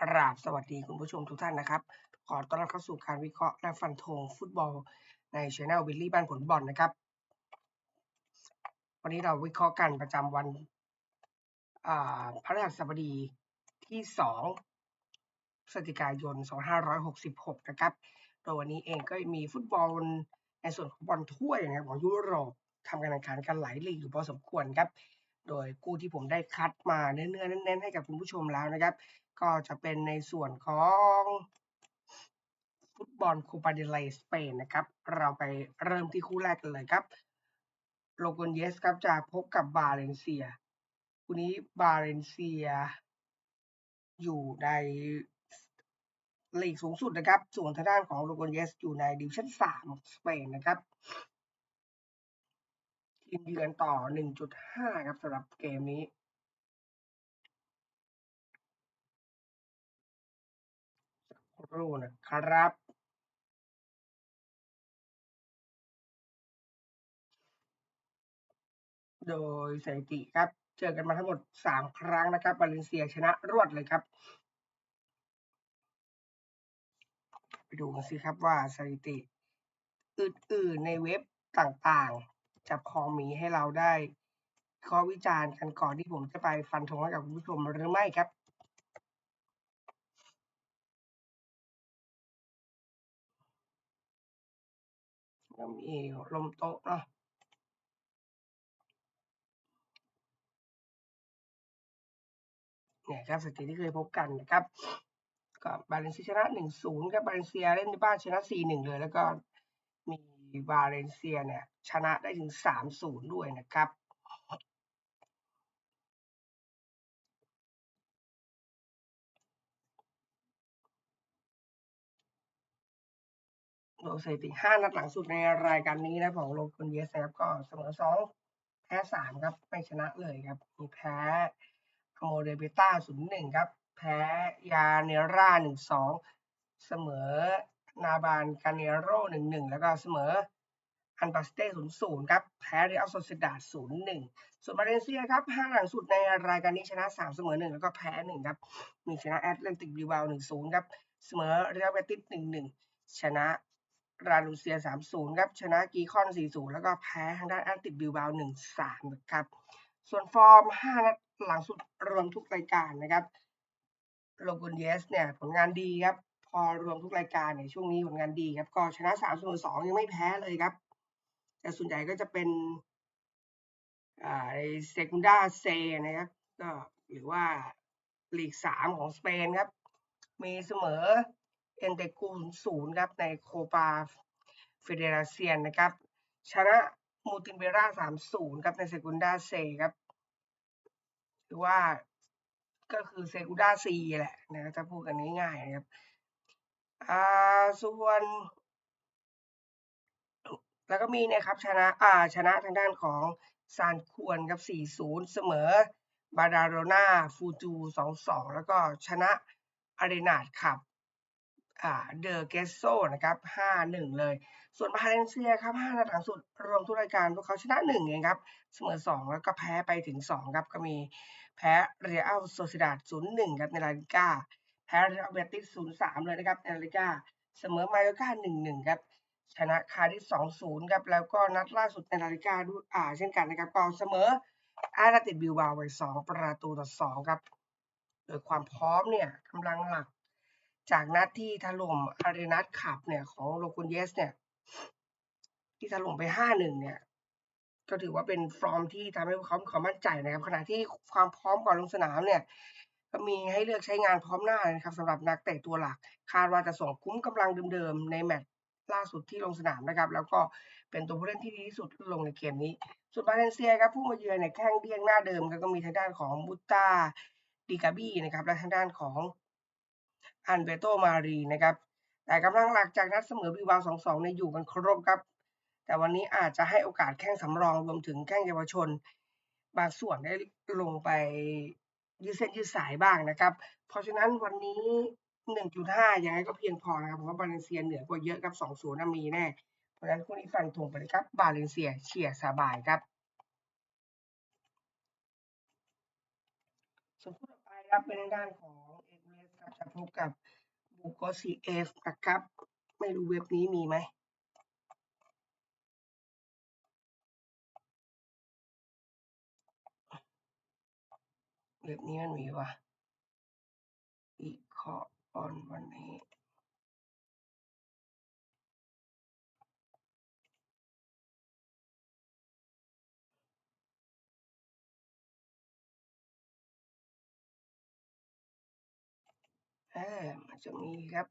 กราบสวัสดีคุณผู้ชมทุกท่านนะครับ ขอต้อนรับเข้าสู่การวิเคราะห์และฟันธงฟุตบอลในช anel วิลลี่บ้านผลบอลนะครับ วันนี้เราวิเคราะห์กันประจำวันอ่าพฤหัสบดีที่2พฤศจิกายน 2566 นะครับ โดยวันนี้เองก็มีฟุตบอลในส่วนของบอลถ้วยนะครับของยุโรปทำการแข่งขันกันหลายลีกอยู่พอสมควรครับ โดยคู่ที่ผมได้คัดมาเนื้อๆแน่นๆให้กับคุณผู้ชมแล้วนะครับ ก็จะเป็นในส่วนของฟุตบอลคูปาเดลสเปนนะครับ เราไปเริ่มที่คู่แรกกันเลยครับ โลโกนเยสครับจะพบกับบาเลนเซีย คู่นี้บาเลนเซีย อยู่ในลีกสูงสุดนะครับ ส่วนทางด้านของโลโกนเยสอยู่ในดิวิชั่นสามสเปนนะครับทีมเยือนต่อ 1.5 ครับสำหรับเกมนี้ รู้นะครับโดยสถิติครับ เจอกันมาทั้งหมด 3 ครั้งนะครับบาเลนเซียชนะรวดเลยครับ ไปดูกันสิครับว่าสถิติ อื่นๆในเว็บต่างๆจะพอมีให้เราได้ข้อวิจารณ์กันก่อนที่ผมจะไปฟันธงให้กับคุณผู้ชมหรือไม่ครับ ก็มีลมโต๊ะเนาะเนี่ยครับสถิติที่เคยพบกันนะครับก็บาเลนเซียชนะ 1-0 ครับบาเลนเซียเล่นในบ้านชนะ 4-1 เลย แล้วก็มีบาเลนเซียเนี่ยชนะได้ถึง 3-0 ด้วยนะครับ โดยสถิติ5นัดหลังสุดในรายการนี้นะของโลคนเยสครับก็เสมอ2แพ้3ครับไม่ชนะเลยครับมีแพ้โมเดเบต้า0-1ครับ แพ้ยาเนร่า1-2เสมอนาบานกาเนโร่1-1แล้วก็เสมออันบาสเต้0-0ครับ แพ้เรอัลโซเซดาด0-1ส่วนมาเลเซียครับ5หลังสุดในรายการนี้ชนะ3เสมอ1แล้วก็แพ้1ครับ มีชนะแอตแลนติกบิวา1-0ครับ เสมอเรอัลเบติส1-1ชนะ ราลูเซีย 3-0 ครับ ชนะกีคอน 4-0 แล้วก็แพ้ทางด้านแอตติกบิลบาว 1-3 นะครับ ส่วนฟอร์ม 5 นัดหลังสุดรวมทุกรายการนะครับโลกุนเยสเนี่ยผลงานดีครับ พอรวมทุกรายการเนี่ยช่วงนี้ผลงานดีครับ ก็ชนะ3เสมอ2ยังไม่แพ้เลยครับ แต่ส่วนใหญ่ก็จะเป็นอ่าเซกุนดาเซนะครับ ก็หรือว่าลีก 3 ของสเปนครับ มีเสมอ เอ็นเตกูศูนย์ครับในโคปาเฟเดราเซียนนะครับชนะมูตินเบราสามศูนย์ครับในเซกุนดาเซครับหรือว่าก็คือเซกุนดาซีแหละนะถ้าพูดกันง่ายๆนะครับอ่าส่วนแล้วก็มีนี่ยครับชนะอ่าชนะทางด้านของซานควรครับ 4-0 เสมอบาดาโรนาฟูจู 2-2 แล้วก็ชนะอารีนาดครับ อ่าเดอเกสโซนะครับ 5-1 เลย ส่วนบาเลนเซียครับ 5 นัดหลังสุด รวมทุกรายการพวกเขาชนะ 1 เองครับ เสมอ 2 แล้วก็แพ้ไปถึง 2 ครับ ก็มีแพ้เรอัลโซซิดาด0-1 ครับในลาลิก้า แพ้เรอัลเบติส0-3 เลยนะครับในลาลิก้า เสมอมาโยก้า 1-1 ครับ ชนะคาร์ดิฟ2-0 ครับ แล้วก็นัดล่าสุดในลาลิก้าด้วยอ่าเช่นกันนะครับก็เสมออาราติดบิลบาวไป2ประตูต่อ2ครับโดยความพร้อมเนี่ยกำลังหลัก จากนัดที่ถล่มอารีนัสขับเนี่ยของโลกุนเยสเนี่ยที่ถล่มไป5-1เนี่ย ก็ถือว่าเป็นฟอร์มที่ทำให้เขามีความมั่นใจนะครับ ขณะที่ความพร้อมก่อนลงสนามเนี่ย ก็มีให้เลือกใช้งานพร้อมหน้านะครับสำหรับนักเตะตัวหลัก คาดว่าจะส่งคุ้มกำลังเดิมๆในแมตช์ล่าสุดที่ลงสนามนะครับ แล้วก็เป็นตัวผู้เล่นที่ดีที่สุดลงในเกมนี้ ส่วนบาเลนเซียครับผู้มาเยือนเนี่ยแข้งเดี้ยงหน้าเดิมก็มีทางด้านของบุตตาดิกาบี้นะครับและทางด้านของ อันเบโตมารีนะครับ แต่กำลังหลักจากนัดเสมอบิวา2-2ในอยู่กันครบครับ แต่วันนี้อาจจะให้โอกาสแข้งสำรองรวมถึงแข้งเยาวชน บางส่วนได้ลงไปยืดเส้นยืดสายบ้างนะครับ เพราะฉะนั้นวันนี้ 1.5 ยังไงก็เพียงพอนะครับ เพราะว่าบาเลนเซียเหนือกว่าเยอะครับ2-0นะมีแน่ เพราะฉะนั้นคู่นี้ฟันธงไปเลยครับ บาเลนเซียเฉียสบายครับส่วนคู่ต่อไปครับเป็นด้านของ ครับจะพบกับบุกซีเอสนะครับ ไม่รู้เว็บนี้มีไหมเว็บนี้มันมีวะวิเคราะห์บอนวันนี้ ออมันจะมีครับ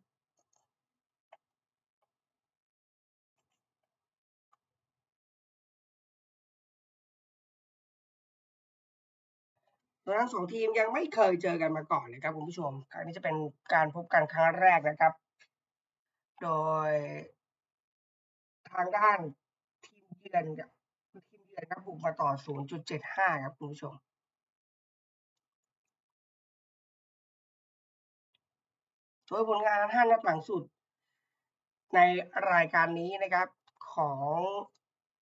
โดยทั้งสองทีมยังไม่เคยเจอกันมาก่อนเลยครับคุณผู้ชม ครั้งนี้จะเป็นการพบกันครั้งแรกนะครับ โดยทางด้านทีมเยือนทีมเยือนครับบุกมาต่อ 0.75 ครับคุณผู้ชม โดยผลงาน5นัดหลังสุด ในรายการนี้นะครับของ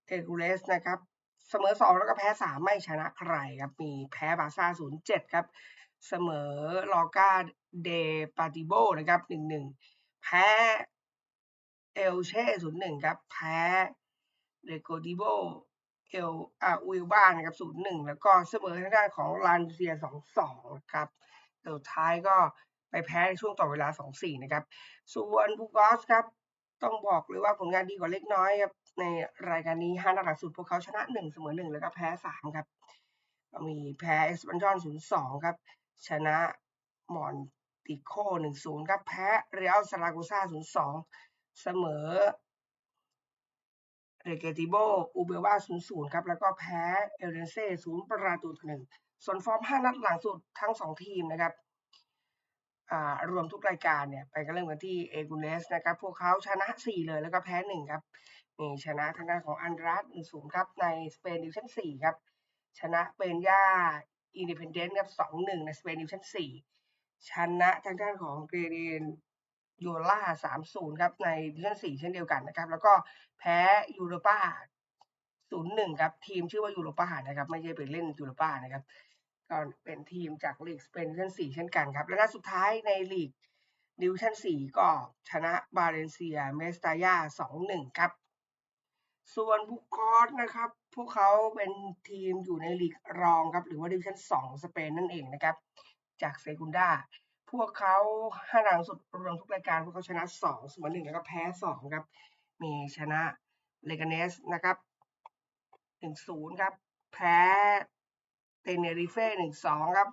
เอกูเลสนะครับเสมอ 2 แล้วก็แพ้ 3 ไม่ชนะใครครับ มีแพ้บาซ่า0-7 ครับ เสมอลอกาเดปาติโบนะครับ 1-1 แพ้เอลเช่0-1 ครับ แพ้เรโกดิโบเอลอาอุลบ้านนะครับ0-1 แล้วก็เสมอทางด้านของลานเซีย 2-2 ครับสุดท้ายก็ ไปแพ้ในช่วงต่อเวลา 2-4 นะครับ ส่วนบูกอสครับ ต้องบอกเลยว่าผลงานดีกว่าเล็กน้อยครับ ในรายการนี้5นัดหลังสุดพวกเขาชนะ 1 เสมอ 1 แล้วก็แพ้ 3 ครับ มีแพ้เอสปันจอน0-2 ครับ ชนะมอนติโค1-0 ครับ แพ้เรอัลซาราโกซา0-2 เสมอเรเกติโบอูเบวา0-0 ครับ แล้วก็แพ้เอเดนเซ่0ประตูต่อ1ส่วนฟอร์ม 5 นัดหลังสุดทั้ง 2 ทีมนะครับ รวมทุกรายการเนี่ยไปกันเริ่มกันที่เอกูเลสนะครับ พวกเขาชนะ 4 เลยแล้วก็แพ้ 1 ครับนี่ชนะทางด้านของอันดรัส1-0ครับในสเปนดิวชั่น4 ครับ ชนะเปนย่าอินดิเพนเดนต์ครับ2-1ในสเปนดิวชั่น4 ชนะทางด้านของเกรเดนโยล่า3-0ครับในดิวชั่น4 เช่นเดียวกันนะครับ แล้วก็แพ้ยูโรปา0-1ครับทีมชื่อว่ายูโรปานะครับ ไม่ใช่ไปเล่นยูโรปานะครับ ก็เป็นทีมจากลีกสเปนดิวิชั่น4เช่นกันครับ และนัดสุดท้ายในลีกดิวชั่น 4 ก็ชนะบาเลนเซียเมสตาย่า2-1 ครับ ส่วนบุกอสนะครับ พวกเขาเป็นทีมอยู่ในลีกรองครับ หรือว่าดิวชั่น 2 สเปนนั่นเองนะครับ จากเซกุนดาพวกเขาห้าหลังสุดรวมทุกรายการ พวกเขาชนะ2เสมอ1แล้วก็แพ้2ครับ มีชนะเลกาเนสนะครับ1-0 ครับ แพ้ เตเนริเฟ่หนึ่งสองครับ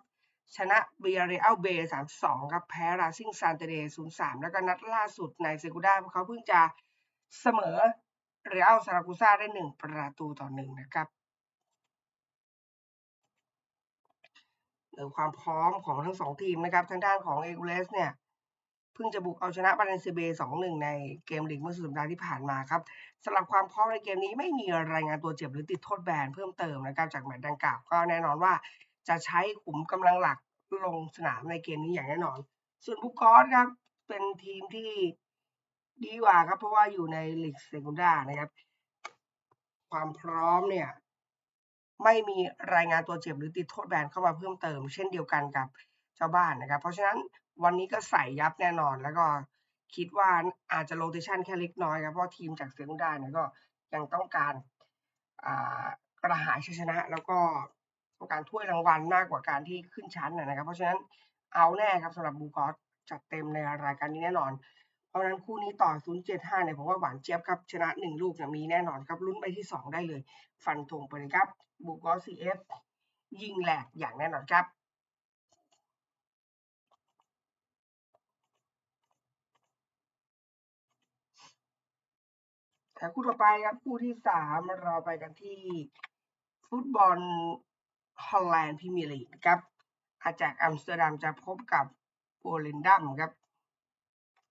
ชนะเบียเรอัลเบย์3-2ครับ แพ้ราซิงซานเตเดศูนสามแล้วก็นัดล่าสุดในเซกูด้าเขาเพิ่งจะเสมอเรอัลซารากูซาได้หนึ่งประตูต่อหนึ่งนะครับหรือความพร้อมของทั้งสองทีมนะครับ ทางด้านของเอกูเลสเนี่ย เพิ่งจะบุกเอาชนะบาเลนเซียเบย์2-1ในเกมลีกเมื่อสุดสัปดาห์ที่ผ่านมาครับสำหรับความพร้อมในเกมนี้ไม่มีรายงานตัวเจ็บหรือติดโทษแบนเพิ่มเติมนะครับจากแมตช์ดังกล่าวก็แน่นอนว่า จะใช้ขุมกำลังหลักลงสนามในเกมนี้อย่างแน่นอน ส่วนบุกอสครับเป็นทีมที่ดีกว่าครับเพราะว่าอยู่ในลีกเซกุนดานะครับ ความพร้อมเนี่ย ไม่มีรายงานตัวเจ็บหรือติดโทษแบนเข้ามาเพิ่มเติม เช่นเดียวกันกับเจ้าบ้านนะครับ เพราะฉะนั้น วันนี้ก็ใส่ยับแน่นอน แล้วก็คิดว่าอาจจะโรเตชันแค่เล็กน้อยครับเพราะทีมจากเซกุนดาเนี่ยก็ยังต้องการกระหายชัยชนะ แล้วก็ต้องการถ้วยรางวัลมากกว่าการที่ขึ้นชั้นนะครับ เพราะฉะนั้นเอาแน่ครับสำหรับบูกอสจัดเต็มในรายการนี้แน่นอน เพราะฉะนั้นคู่นี้ต่อ 075 เนี่ยผมว่าหวานเจี๊ยบครับ ชนะ 1 ลูกเนี่ยมีแน่นอนครับลุ้นไปที่ 2 ได้เลย ฟันธงไปเลยครับ บูกอส CF ยิงแหลกอย่างแน่นอนครับ แต่คู่ต่อไปครับคู่ที่สามเราไปกันที่ฟุตบอลฮอลแลนด์พรีเมียร์ลีกครับอาจากอัมสเตอร์ดัมจะพบกับโบเลนดัมครับ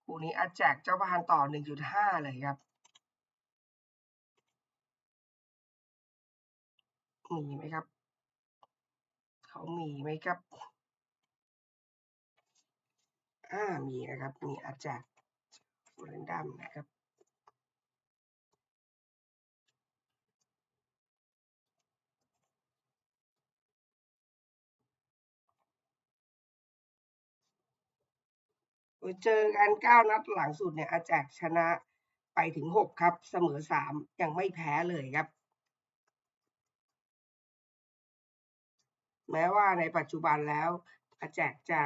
คู่นี้อาจากเจ้าบ้านต่อ 1.5 เลยครับมีไหมครับ เขามีไหมครับ อ่า มีนะครับ มีอาจากโบเลนดัมนะครับ เจอกันเก้านัดหลังสุดเนี่ยอาแจกชนะไปถึงหกครับ เสมอสามยังไม่แพ้เลยครับ แม้ว่าในปัจจุบันแล้วอาแจกจะ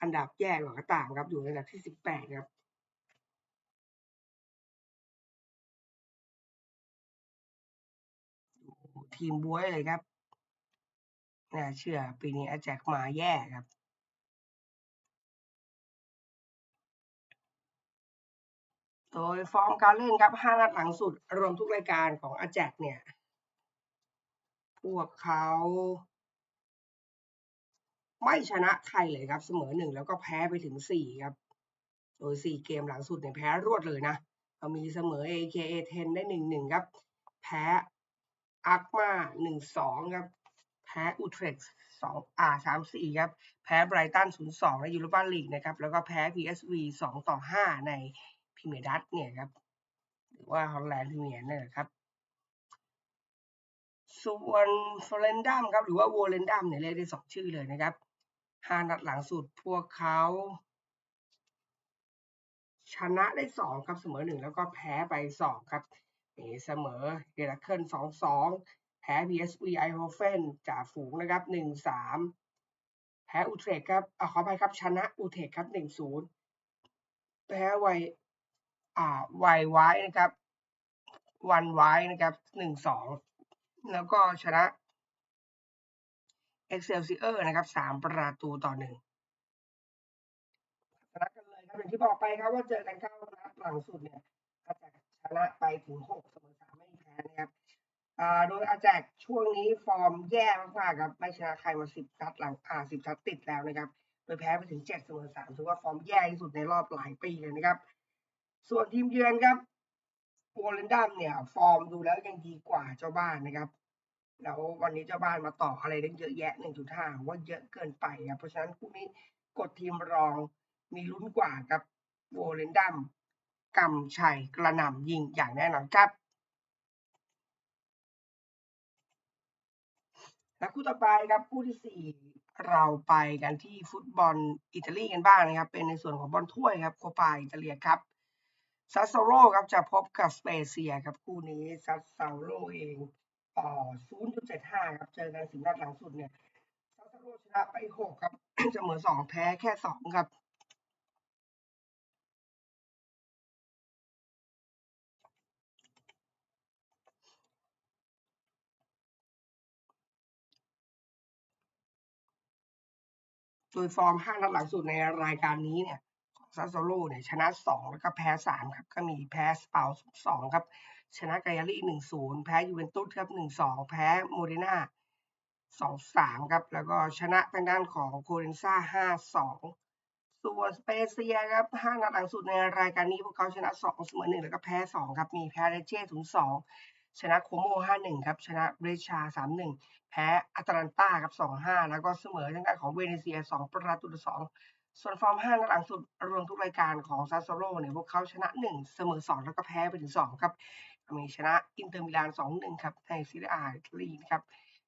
อันดับแย่กว่าก็ตามครับ อยู่ในอันดับที่สิบแปดครับทีมบวยเลยครับน่าเชื่อปีนี้อาแจกมาแย่ครับ โดยฟอร์มการเล่นครับ 5 นัดหลังสุด รวมทุกรายการของอาแจกเนี่ย พวกเขาไม่ชนะใครเลยครับเสมอหนึ่งแล้วก็แพ้ไปถึงสี่ครับ โดยสี่เกมหลังสุดเนี่ยแพ้รวดเลยนะเรามีเสมอ AKA 10 ได้หนึ่งหนึ่งครับ แพ้อาร์กมาหนึ่งสองครับ แพ้อูเทรกสองอ่าสามสี่ครับ แพ้ไบรตันศูนย์สองในยูโรปาลีกนะครับ แล้วก็แพ้ PSV สองต่อห้าใน พรีเมียดัตเนี่ยครับ หรือว่าฮอลแลนด์พรีเมียนี่นครับ ส่วนฟลเรนดัมครับ หรือว่าโวเลนดัมเนี่ยเรียกได้สองชื่อเลยนะครับห้านัดหลังสุดพวกเขาชนะได้สองครับเสมอหนึ่งแล้วก็แพ้ไปสองครับเสมอเดลักเคิลสองสองแพ้ PSV ไอโฮเฟนจ่าฝูงนะครับหนึ่งสามแพ้อุเทรกครับอขอไปครับชนะอุเทรกครับหนึ่งศูนย์แพ้ไว อ่าไวไว้นะครับวันไว้นะครับหนึ่งสองแล้วก็ชนะ Excelsior นะครับสามประตูต่อหนึ่งชนะกันเลยครับอย่างที่บอกไปครับว่าเจอกันเก้านัดหลังสุดเนี่ยอาแจกชนะไปถึงหกเสมอสามไม่แพ้นะครับอ่าโดยอาแจกช่วงนี้ฟอร์มแย่มากๆครับไม่ชนะใครมาสิบนัดหลังอ่าสิบนัดติดแล้วนะครับ โดยแพ้ไปถึงเจ็ดเสมอสามถือว่าฟอร์มแย่ที่สุดในรอบหลายปีเลยนะครับ ส่วนทีมเยือนครับโวลเลนดัมเนี่ย ฟอร์มดูแล้วยังดีกว่าเจ้าบ้านนะครับ แล้ววันนี้เจ้าบ้านมาต่ออะไรได้เยอะแยะ 1.5 ว่าเยอะเกินไปครับเพราะฉะนั้นคู่นี้กดทีมรองมีลุ้นกว่ากับโวเลนดัมกำชัยกระหน่ำยิงอย่างแน่นอนครับ และคู่ต่อไปครับคู่ที่ 4 เราไปกันที่ฟุตบอลอิตาลีกันบ้างนะครับ เป็นในส่วนของบอลถ้วยครับโคปาอิตาเลียครับ ซัสโซโรครับจะพบกับสเปเซียครับคู่นี้ซัสโซโรเองต่อ0.75 ครับ เจอกันสิบนัดหลังสุดเนี่ยซาซาโรชนะไป 6 ครับเสมอ2 แพ้แค่ 2 ครับโดยฟอร์ม 5 นัดหลังสุดในรายการนี้เนี่ย ซาโซโลเนี่ยชนะ 2 แล้วก็แพ้ 3 ครับ ก็มีแพ้สเปา2ครับ ชนะไกอารี่หนึ่งศูนย์แพ้ยูเวนตุสครับหนึ่งสองแพ้โมเดนาสองสามครับ แล้วก็ชนะทางด้านของโคเรนซ่าห้าสองส่วนสเปเซียครับห้านัดหลังสุดในรายการนี้พวกเขาชนะสองเสมอหนึ่งแล้วก็แพ้สองครับ มีแพ้เรเช่ศูนย์สองชนะโคโมห้าหนึ่งครับ ชนะเบรชาสามหนึ่งแพ้อัตแลนตาครับสองห้าแล้วก็เสมอทางด้านของเวเนเซียสองประตูต่อสอง ส่วนฟอร์มห้านัดหลังสุดรวมทุกรายการของซาโซโลเนี่ยพวกเขาชนะหนึ่งเสมอสองแล้วก็แพ้ไปถึงสองครับมีชนะอินเตอร์มิลานสองหนึ่งครับในซีเรียอาอิตาลีครับ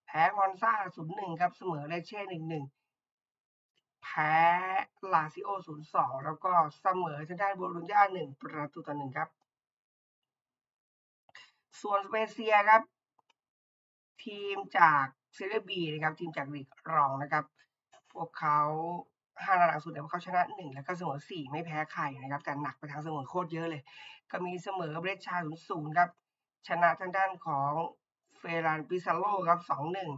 แพ้มอนซาศูนย์หนึ่งครับเสมอเลเช่หนึ่งหนึ่งแพ้ลาซิโอศูนย์สองแล้วก็เสมอทางด้านโบลูญญาหนึ่งประตูต่อหนึ่งครับ ส่วนสเปเซียครับ ทีมจากเซเรียบีนะครับทีมจากลีกรองนะครับ พวกเขา ห้านัดหลังสุดเนี่ยเขาชนะหนึ่งแล้วก็เสมอสี่ไม่แพ้ใครนะครับ แต่หนักไปทางเสมอโคตรเยอะเลย ก็มีเสมอเบรชาศูนย์ศูนย์ครับ ชนะทางด้านของเฟรันปิซาโลครับสองหนึ่ง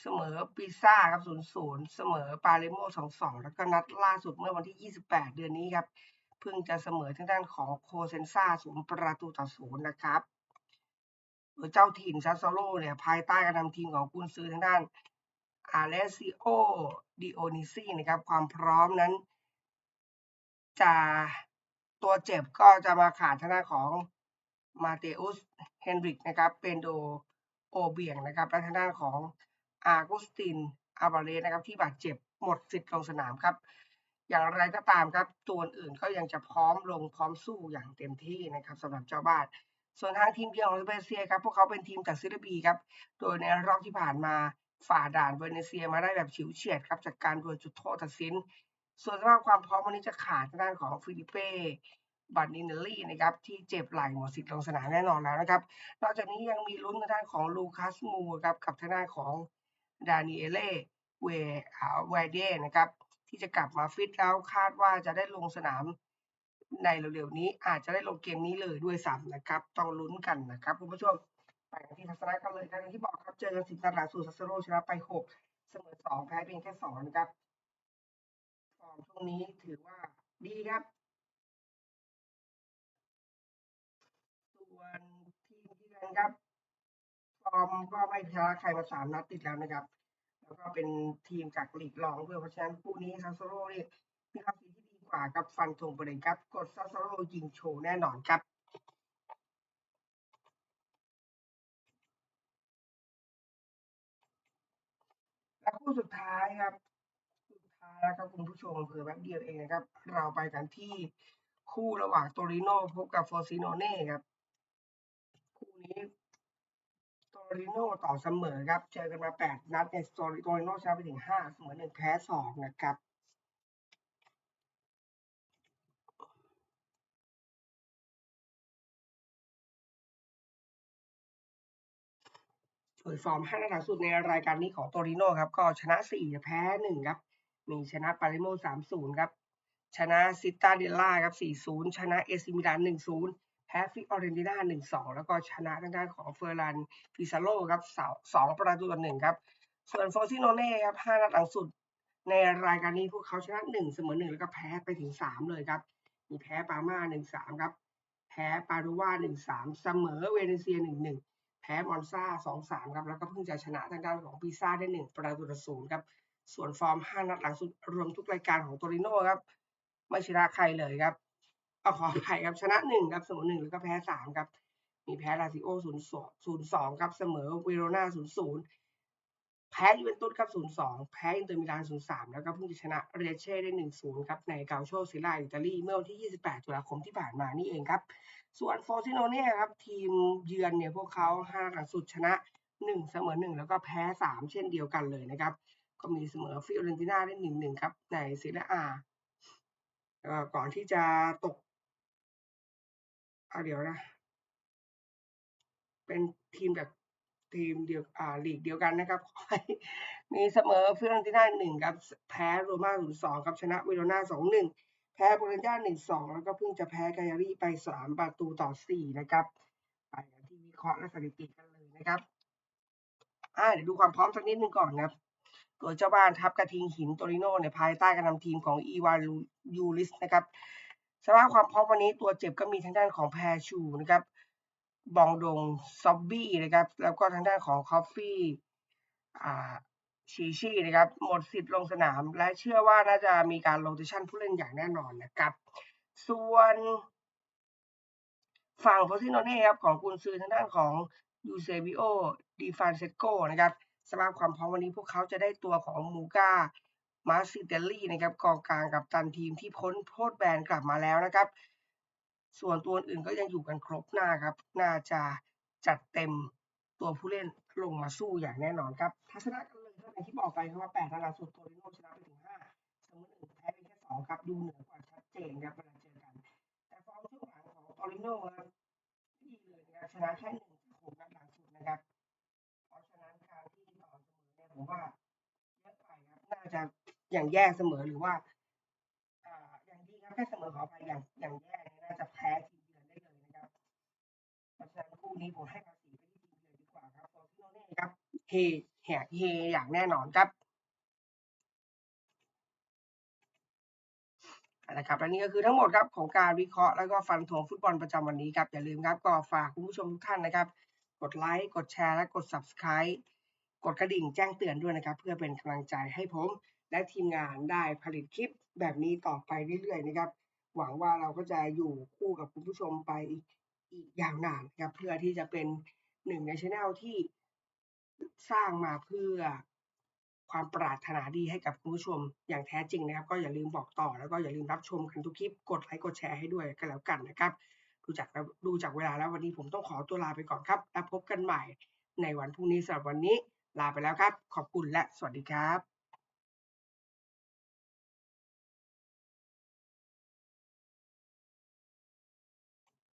เสมอปิซ่าครับศูนย์ศูนย์เสมอปาเลโมสองสองแล้วก็นัดล่าสุดเมื่อวันที่ยี่สิบแปดเดือนนี้ครับ เพิ่งจะเสมอทางด้านของโคเซนซาศูนย์ประตูต่อศูนย์นะครับเจ้าถิ่นซาโซโลเนี่ยภายใต้การนำทีมของกุนซือทางด้าน อาเลซิโอดิโอนิซีนะครับ ความพร้อมนั้น จะตัวเจ็บก็จะมาขาดทางด้านของมาเตอุสเฮนริกนะครับ เป็นโดโอเบียงนะครับ และทางด้านของอากุสตินอาบาเลสนะครับ ที่บาดเจ็บหมดสิทธิ์ลงสนามครับ อย่างไรก็ตามครับ ตัวอื่นก็ยังจะพร้อมลงพร้อมสู้อย่างเต็มที่นะครับสำหรับเจ้าบ้าน ส่วนทางทีมเดียวของสเปเซียครับ พวกเขาเป็นทีมจากซิลิบีครับ โดยในรอบที่ผ่านมา ฝ่าด่านเวเนเซียมาได้แบบฉิวเฉียดครับ จากการดวลจุดโทษตัดสิน ส่วนสภาพความพร้อมวันนี้จะขาดทางด้านของฟิลิเป้บัตนินเนลลี่นะครับที่เจ็บไหล่หมดสิทธิ์ลงสนามแน่นอนแล้วนะครับ นอกจากนี้ยังมีลุ้นทางด้านของลูคัสมูครับกับทางด้านของดานิเอเล่เวเวเดนะครับที่จะกลับมาฟิตแล้วคาดว่าจะได้ลงสนามในเร็วๆนี้อาจจะได้ลงเกมนี้เลยด้วยซ้ำนะครับ ต้องลุ้นกันนะครับคุณผู้ชม ไปกันที่ทัศนะกันเลยกันอย่างที่บอกครับเจอกันสิบตลาดสู่ซัสโซโรชนะไปหกเสมอสองแพ้เพียงแค่สองนะครับฟอร์มช่วงนี้ถือว่าดีครับ ส่วนทีมที่นั่นครับฟอร์มก็ไม่ชนะใครมาสามนัดติดแล้วนะครับ แล้วก็เป็นทีมจากลีกรองด้วยเพราะฉะนั้นคู่นี้ซัสโซโรนี่มีความสีที่ดีกว่าครับฟันธงไปเลยครับ กดซัสโซโรยิงโชว์แน่นอนครับ และ คู่สุดท้ายครับสุดท้ายแล้วครับคุณผู้ชมเผื่อแป๊บเดียวเองนะครับ เราไปกันที่คู่ระหว่างโตริโนพบกับฟอร์ซิโนเน่ครับ คู่นี้โตริโนต่อเสมอครับ เจอกันมาแปดนัดในโตริโนชนะไปถึงห้าเสมอหนึ่งแพ้สองนะครับ โดยฟอร์ม5นัดหลังสุดในรายการนี้ของโตริโนครับ ก็ชนะ4แพ้1ครับ มีชนะปาริโม3-0ครับ ชนะซิตาเดล่าครับ4-0ชนะเอซิมิลาน1-0แพ้ฟิออเรนติน่า1-2แล้วก็ชนะทางด้านของเฟอร์รันฟิซาโลครับ2ประตูต่อ1ครับ ส่วนฟอร์ซิโนเน่ครับ5นัดหลังสุด ในรายการนี้พวกเขาชนะ1เสมอ1แล้วก็แพ้ไปถึง3เลยครับ มีแพ้ปาม่า1-3ครับ แพ้ปาดูว่า1-3เสมอเวเนเซีย1-1 พ้มอนซา2-3ครับ แล้วก็เพิ่งจะชนะทางด้านของปิซ่าได้1ประตูต่อศูนย์ครับ ส่วนฟอร์ม5นัดหลังสุดรวมทุกรายการของโตริโน่ครับ ไม่ชนะใครเลยครับเอาขออภัยครับชนะ1ครับเสมอ1แล้วก็แพ้3ครับ มีแพ้ลาซิโอ0 0-2ครับเสมอเวโรนา0-0 แพ้ยูเวนตุสครับ 0-2 แพ้อินเตอร์มิลาน 0-3 แล้วก็เพิ่งจะชนะเรเช่ได้ 1-0 ครับ ในเกาโชซิล่าอิตาลีเมื่อวันที่ 28 ตุลาคมที่ผ่านมานี่เองครับ ส่วนฟอร์ซิโนเนี่ยครับ ทีมเยือนเนี่ยพวกเขาห้าหลังสุดชนะ 1 เสมอ 1 แล้วก็แพ้ 3 เช่นเดียวกันเลยนะครับ ก็มีเสมอฟิโอเรนติน่าได้ 1-1 ครับ ในซีเรียอาก่อนที่จะตกเอาเดี๋ยวนะ เป็นทีมแบบ ทีมเดียวอ่าลีกเดียวกันนะครับ มีเสมอเฟิโอเรนติน่าหนึ่งครับ แพ้โรม่าศูนย์สองครับชนะเวโรนาสองหนึ่งแพ้โบเรนญาหนึ่งสองแล้วก็เพิ่งจะแพ้กายารีไปสามประตูต่อสี่นะครับไปกันที่วิเคราะห์และสถิติกันเลยนะครับอ่าเดี๋ยวดูความพร้อมสักนิดนึงก่อนนะครับตัวเจ้าบ้านทับกระทิงหินโตริโนในภายใต้การนำทีมของอีวายูริสนะครับสภาพความพร้อมวันนี้ตัวเจ็บก็มีทางด้านของแพชูนะครับ บองดงซอบบี้นะครับ แล้วก็ทางด้านของคอฟฟี่ชีชีนะครับหมดสิทธิ์ลงสนาม และเชื่อว่าน่าจะมีการโรเตชันผู้เล่นอย่างแน่นอนนะครับ ส่วนฝั่งโพซิโนเน่ครับของกุนซือทางด้านของยูเซบิโอดีฟานเซโกนะครับสภาพความพร้อมวันนี้พวกเขาจะได้ตัวของมูกามาซิเตลลี่นะครับกองกลางกับตันทีมที่พ้นโทษแบนกลับมาแล้วนะครับ ส่วนตัวอื่นก็ยังอยู่กันครบหน้าครับ น่าจะจัดเต็มตัวผู้เล่นลงมาสู้อย่างแน่นอนครับทัศนะกันเลยก็อย่างที่บอกไปครับว่าแปดตารางสุดตัวริโนชนะไปถึงห้าเสมอหนึ่งแพ้ไปแค่สองครับดูเหนือกว่าชัดเจนครับเวลาเจอกัน แต่ฟอร์มช่วงหลังของตอริโนครับดีเลยนะชนะแค่หนึ่งจากหกนัดหลังสุดนะครับ เพราะฉะนั้นการที่ต่อเสมอเนี่ยผมว่าเยอะไปครับน่าจะอย่างแย่เสมอหรือว่าอ่าอย่างดีครับแค่เสมอขอไปอย่างอย่างแย่ น่าจะแพ้ทีมเยือนได้เลยนะครับเพราะฉะนั้นคู่นี้ผมให้ภาษีไปที่ทีมเยือนดีกว่าครับฟอร์ซิโนเน่ครับเฮแหกเฮอย่างแน่นอนครับนะครับและนี่ก็คือทั้งหมดครับของการวิเคราะห์แล้วก็ฟันธงฟุตบอลประจำวันนี้ครับอย่าลืมครับก็ฝากคุณผู้ชมทุกท่านนะครับ กดไลค์กดแชร์และกด subscribe กดกระดิ่งแจ้งเตือนด้วยนะครับ เพื่อเป็นกำลังใจให้ผม และทีมงานได้ผลิตคลิปแบบนี้ต่อไปเรื่อยๆนะครับ หวังว่าเราก็จะอยู่คู่กับคุณผู้ชมไปอีกอย่างนานครับเพื่อที่จะเป็นหนึ่งในช่องที่สร้างมาเพื่อความปรารถนาดีให้กับคุณผู้ชมอย่างแท้จริงนะครับ ก็อย่าลืมบอกต่อแล้วก็อย่าลืมรับชมกันทุกคลิปกดไลค์กดแชร์ให้ด้วยกันแล้วกันนะครับ ดูจากดูจากเวลาแล้ววันนี้ผมต้องขอตัวลาไปก่อนครับ แล้วพบกันใหม่ในวันพรุ่งนี้สำหรับวันนี้ลาไปแล้วครับ ขอบคุณและสวัสดีครับ